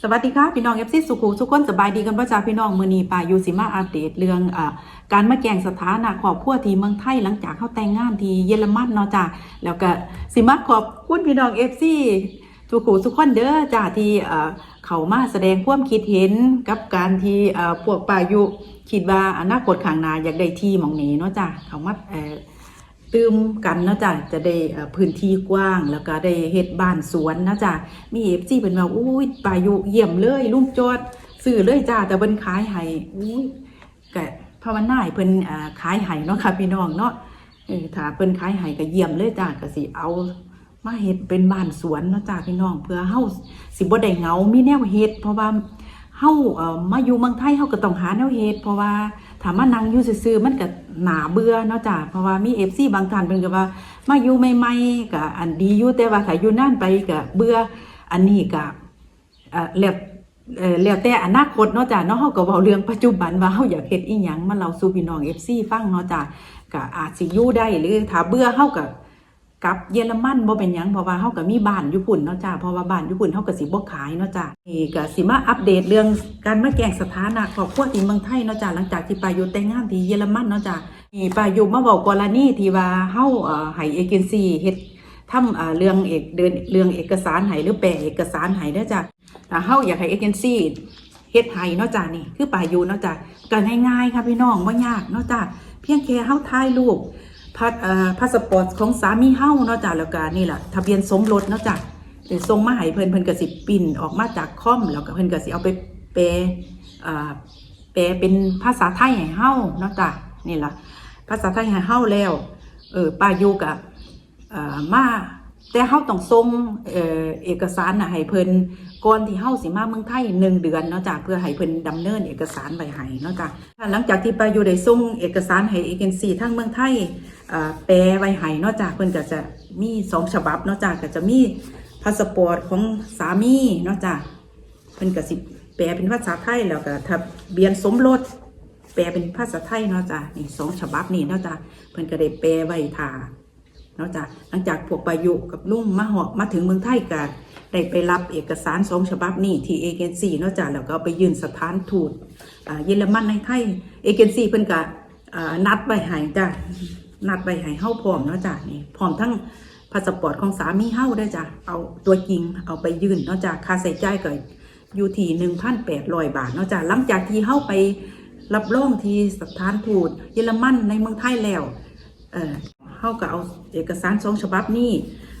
สวัสดีค่ะพี่น้องเอฟซีสุขุทุกคนสบายดีกันป่ะจ้าพี่น้องมือนีป่ายูสิมาอัปเดตเรื่องอการมาแกงสถานะครอบครัวที่เมืองไทยหลังจากเข้าแต่งงานที่เยอรมันเนาะจ้าแล้วก็สิมาขอบคุณพี่น้องเอฟซีทุขุทุกคนเด้อจ้าที่เขามาแสดงความคิดเห็นกับการที่พวกป่ายุคิดว่าอนาคตข้างหน้าอยากได้ที่มองนี้เนาะจ้าเขามา ตืมกันนะจ้ะจะได้พื้นที่กว้างแล้วก็ได้เฮ็ดบ้านสวนนะจ้ะมีเอฟซีเป็นว่าอุ้ยปายุเยี่ยมเลยลุงจอดซื้อเลยจ้าแต่เพิ่นขายให้อุ้ยก็ภาวนาเพิ่นขายให้เนาะค่ะพี่น้องเนาะถ้าเพิ่นขายให้ก็เยี่ยมเลยจ้าก็สิเอามาเฮ็ดเป็นบ้านสวนนะจ้าพี่น้องเพื่อเฮาสิบ่ได้เหงามีแนวเฮ็ดเพราะว่าเฮาเอ่อมาอยู่เมืองไทยเฮาก็ต้องหาแนวเฮ็ดเพราะว่า ถามว่านั่งอยู่ซื่อๆมันก็หนาเบื่อเนาะจ้ะเพราะว่ามีเอฟซีบางท่านเป็นก็ว่า มาอยู่ใหม่ๆก็อันดีอยู่แต่ว่าถ้าอยู่นานไปก็เบื่ออันนี้ก็เอ่อแล้วเอ่อแล้วแต่อนาคตเนาะจ้ะเนาะเฮาก็เว้าเรื่องปัจจุบันว่าเฮาอยากเฮ็ดอีหยังมาเล่าสู่พี่น้องเอฟังเนาะจ้ะก็อาจสิอยู่ได้หรือถ้าเบื่อเฮาก็ กับเยอรมันบ่เป็นหยังเพราะว่าเฮาก็มีบ้านอยู่พุ่นเนาะจ้ะเพราะว่าบ้านอยู่พุ่นเฮาก็สิบ่ขายเนาะจ้ะนี่ก็สิมาอัปเดตเรื่องการมาแกงสถานะครอบครัวที่เมืองไทยเนาะจ้ะหลังจากที่ปาอยู่แต่งงานที่เยอรมันเนาะจ้ะนี่ปาอยู่มาบอกกรณีที่ว่าเฮาเอ่อให้เอเจนซี่เฮ็ดทำเอ่อเรื่องเอกเดินเรื่องเอกสารให้หรือแปลเอกสารให้เด้อจ้ะถ้าเฮาอยากให้เอเจนซี่เฮ็ดให้เนาะจ้ะนี่คือปาอยู่เนาะจ้ะก็ง่ายๆค่ะพี่น้องบ่ยากเนาะจ้ะเพียงแค่เฮาถ่ายรูป พัสพาสปอร์ตของสามีเฮาเนาะจ้ะแล้วก็นี่แหละทะเบียนสมรสเนาะจ้ะเดี๋ยวส่งมาให้เพิ่นเพิ่นก็สิปิ้นออกมาจากคอมแล้วก็เพิ่นก็สิเอาไปแปลแปลเป็นภาษาไทยให้เฮาเนาะจ้ะนี่แหละภาษาไทยให้เฮาแล้วเออป้าอยู่กับอ่ามาแต่เฮาต้องส่งเออเอกสารน่ะให้เพิ่นก่อนที่เฮาสิมาเมืองไทยหนึ่งเดือนเนาะจ้ะเพื่อให้เพิ่นดำเนินเอกสารไว้ให้เนาะจ้ะหลังจากที่ป้าอยู่ได้ส่งเอกสารให้เอเจนซี่ทางเมืองไทย แปลไว้ให้นอกจากเพิ่นก็จะมีสองฉบับนอกจากก็จะมีพาสปอร์ตของสามีนอกจากเพิ่นก็สิแปลเป็นภาษาไทยแล้วก็ทะเบียนสมรสแปลเป็นภาษาไทยนาะจ้ะนี่สองฉบับนี่นาะจ้ะเพิ่นก็ได้แปลไว้ท่านาะจ้ะหลังจากพวกประยุกับลุงมาหอกมาถึงเมืองไทยก็ได้ไปรับเอกสารสองฉบับนี่ที่เอเจนซี่นาะจ้ะแล้วก็ไปยื่นสถานทูตเยอรมันในไทยเอเจนซี่เพิ่นก็นัดไว้ให้จ้ะ นัดไปให้เฮาพร้อมเนาะจ้ะนี่พร้อมทั้งพาสปอร์ตของสามีเฮาได้จ้ะเอาตัวจริงเอาไปยื่นเนาะจ้ะค่าใช้จ่ายก็อยู่ที่หนึ่งพันแปดร้อยบาทเนาะจ้ะหลังจากที่เฮาไปรับรองที่สถานทูตเยอรมันในเมืองไทยแล้วเออเฮาก็เอาเอกสารสองฉบับนี้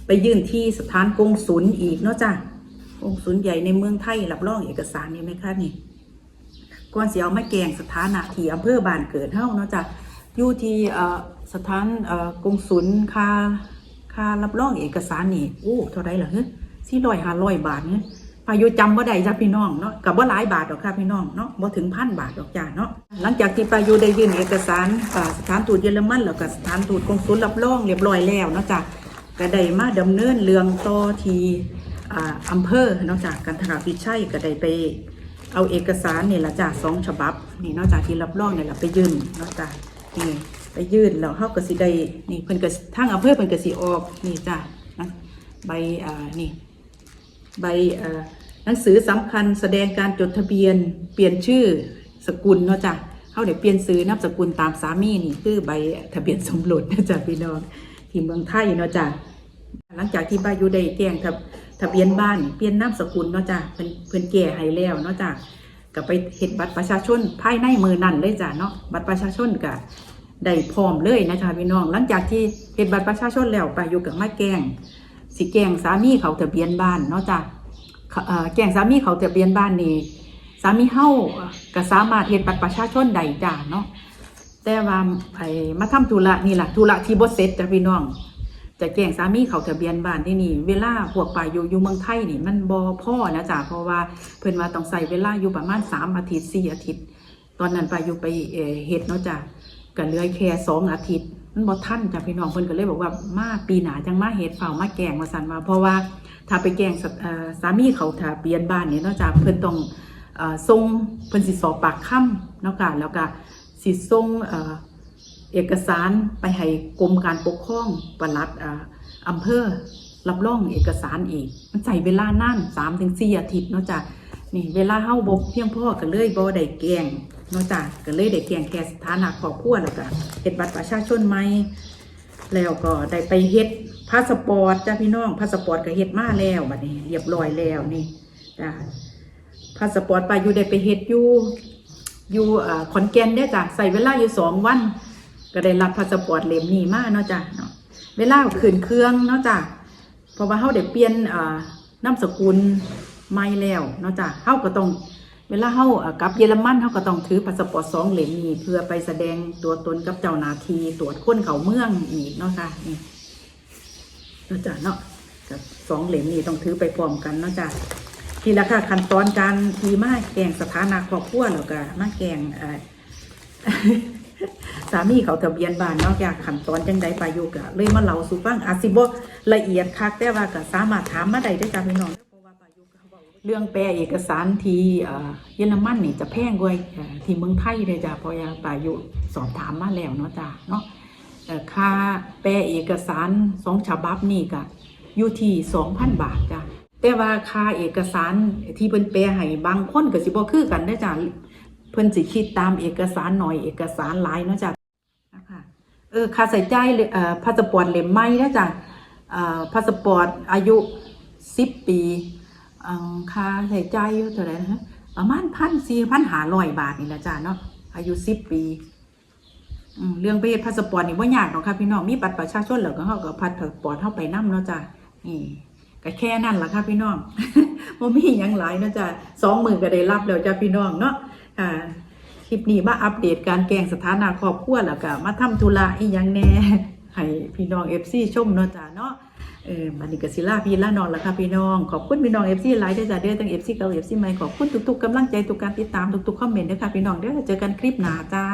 ไปยื่นที่สถานกงศุลอีกเนาะจ้ะกงศุลใหญ่ในเมืองไทยรับรองเอกสารนี่ไหมคะนี่ก่อนเสิเอามาแกงสถานะที่อำเภอบ้านเกิดเฮาเนาะจ้ะอยู่ที่เอ่อ สถานเอ่อกงศุลค่าค่ารับรองเอกสารนี่โอ้เท่าไรล่ะเฮ้ยสี่ร้อยห้าร้อยบาทเนี่ยพายุจำบ่าได้จ้ะพี่น้องเนาะกับว่าหลายบาทดอกค่ะพี่น้องเนาะบ่ถึงพันบาทดอกจ้าเนาะหลังจากที่ปายุได้ยื่นเอกสารสถานทูตเยอรมันแล้วก็สถานทูตกงศุลรับรองเรียบร้อยแล้วเนาะจ้ะก็ได้มาดำเนินเรื่องต่อทีอ่าอำเภอเนาะจ้ะกันทราพิชัยก็ได้ไปเอาเอกสารนี่ละจ้ะสองฉบับนี่นอกจากที่รับรองเนี่ยเราไปยื่นนอกจากนี่ ไปยื่นแล้วเฮาก็สิได้นี่เพิ่นก็ทางอำเภอเพิ่นก็สิออกนี่จ้ะนะใบอ่านี่ใบอ่อหนังสือสำคัญแสดงการจดทะเบียนเปลี่ยนชื่อสกุลเนาะจ้ะเขาเดี๋ยวเปลี่ยนซื้อนามสกุลตามสามีนี่คือใบทะเบียนสมรสนะจ๊ะพี่น้องที่เมืองไทยเนาะจ้ะหลังจากที่บายุได้แจ้งทะทะเบียนบ้านเปลี่ยนนามสกุลเนาะจ้ะเพิ่นเพิ่นแก่ให้แล้วเนาะจ้ะก็ไปเฮ็ดบัตรประชาชนภายในมือนั่นเลยจ้ะเนาะบัตรประชาชนก็ ได้พร้อมเลยนะคะพี่น้อง หลังจากที่เฮ็ดบัตรประชาชนแล้วบายุก็มาแกงสิแกงสามีเขาทะเบียนบ้านเนาะจ้ะแกงสามีเขาทะเบียนบ้านนี่สามีเฮาก็สามารถเฮ็ดบัตรประชาชนได้จ้ะเนาะแต่ว่าไอ้มาทำธุระนี่แหละธุระที่บ่เสร็จจ้ะพี่น้องจะแกงสามีเขาทะเบียนบ้านที่นี่ เวลาพวกไปอยู่อยู่เมืองไทยนี่ มันบ่พอนะจ้ะเพราะว่าเพิ่อนว่าต้องใส่เวลาอยู่ประมาณ3อาทิตย์4อาทิตย์ ตอนนั้นไปอยู่ไปเอ่อเฮ็ดเนาะจ้ะ ก็เหลือแค่สองอาทิตย์ มันบ่ทันจ้ะพี่น้องเพิ่นก็เลยบอกว่ามาปีหนาจังมาเฮ็ดเฝ้ามาแกงว่าซั่นว่าเพราะว่าถ้าไปแกงสามีเขาถ้าเปลี่ยนบ้านนี่เนาะจ้ะเพิ่นต้องเอ่อส่งเพิ่นสิสอบปากคำเนาะค่ะแล้วก็สิส่งเอกสารไปให้กรมการปกครองปลัดอ่าอำเภอรับรองเอกสารอีก มันใช้เวลานาน3-4อาทิตย์เนาะจ้ะนี่เวลาเฮาบ่เพียงพ่อก็เลยบ่ได้แกง เนาะจ้ะก็เลยได้แกล้งแค่สถานะครอบครัวแล้วก็เฮ็ดบัตรประชาชนใหม่แล้วก็ได้ไปเฮ็ดพาสปอร์ตจ้ะพี่น้องพาสปอร์ตก็เฮ็ดมาแล้วบัดนี้เรียบร้อยแล้วนี่จ้ะพาสปอร์ตไปอยู่ได้ไปเฮ็ดอยู่อยู่อขอนแก่นเด้อจ้ะใส่เวลาอยู่สองวัน ก็ได้รับพาสปอร์ตเล่มนี้มาเนาะจ้ะเนาะเวลาขึ้นเครื่องเนาะจ้ะเพราะว่าเฮาได้เปลี่ยนนามสกุลใหม่แล้วเนาะจ้ะเฮาก็ต้อง เวลาเฮาอ่ากับเยอรมันเฮาก็ต้องถือพาสปอร์ตสองเหล่มนี้เพื่อไปแสดงตัวตนกับเจ้าหน้าที่ตรวจค้นเขาเมืองอีกเนาะค่ะนี่เนาะจ้ะเนาะกับสองเหล่มนี้ต้องถือไปพร้อมกันเนาะจ้ะทีละค่ะขั้นตอนการทีมาแกงสถานะครอบครัวแล้วก็มาแกงเอ่อสามีเขาทะเบียนบ้านเนอกจากขั้นตอนจังใดไปอยู่กะเลยมาเล่าสู่ฟังอาจสิบ่ละเอียดคักแต่ว่าก็สามารถถามมาได้ด้วยจ้าพี่น้อง เรื่องแปลเอกสารที่เยอรมันนี่จะแพงกว่าที่เมืองไทยเลยจ้ะพราะว่าปายุสอบถามมาแล้วเนาะจ้ะเนาะค่าแปลเอกสารสองฉบับนี่ก็อยู่ที่สองพันบาทจ้ะแต่ว่าค่าเอกสารที่เพิ่นแปลให้บางคนก็สิบ่คือกันเด้จ้ะเพิ่นสิคิดตามเอกสารหน่อยเอกสารหลายเนาะจ้ะนะคะเออค่าใส่ใจเอ่อพาสปอร์ตเล่มใหม่นะจ้ะเอ่อพาสปอร์ตอายุ10ปี ค่าใส่ใจายอยู่เท่าไหร่นะฮะประมาณพันสี่พันหาร้อยบาทนี่แหละจ้ะเนาะอายุ10ปีเรื่องไปเฮ็ดพาสปอร์ตนี่บ่ายากหรอกค่ะพี่น้องมีบัตรประชาชนแล้วก็เฮาก็พาสปอร์ตเฮาไปนํเนาะจ้ะนี่ก็แค่นั้นละค่ะพี่น้องบ่มีหยังหลายเนาะจ้ะสองหมือก็ได้รับแล้วจ้ะพี่น้องเนาะค่ะคลิปนี้มาอัปเดตการแกงสถานะครอบครัวแล้วก็มาทำธุระอีหยังแหน่ให้พี่น้อง FC ชมเนาะจ้าเนาะ เออบันนี่ก็สิลาพี่ลาน้องละค่ะพี่น้อง ขอบคุณพี่น้อง FC หลท์ได้จ้าเด้อทั้ง FC เก่าเอฟซีใหม่ขอบคุณทุกๆกำลังใจทุกการติดตามทุกๆคอมเมนต์ด้อค่ะพี่น้องเด้อเจอกันคลิปหน้าจ้า